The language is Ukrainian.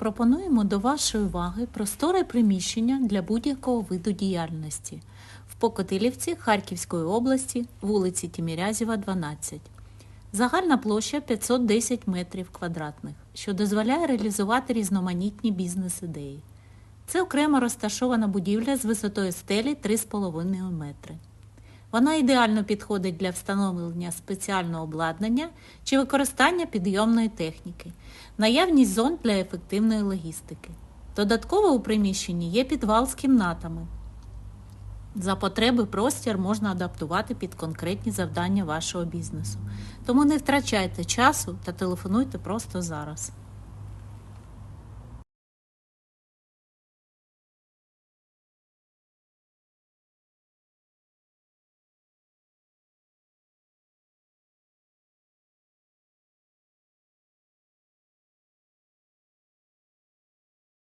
пропонуємо до вашої уваги просторе приміщення для будь-якого виду діяльності в Покотилівці Харківської області, вулиці Тімірязєва, 12. Загальна площа 510 метрів квадратних, що дозволяє реалізувати різноманітні бізнес-ідеї. Це окремо розташована будівля з висотою стелі 3,5 метри. Вона ідеально підходить для встановлення спеціального обладнання чи використання підйомної техніки, наявність зон для ефективної логістики. Додатково у приміщенні є підвал з кімнатами. За потреби простір можна адаптувати під конкретні завдання вашого бізнесу. Тому не втрачайте часу та телефонуйте просто зараз.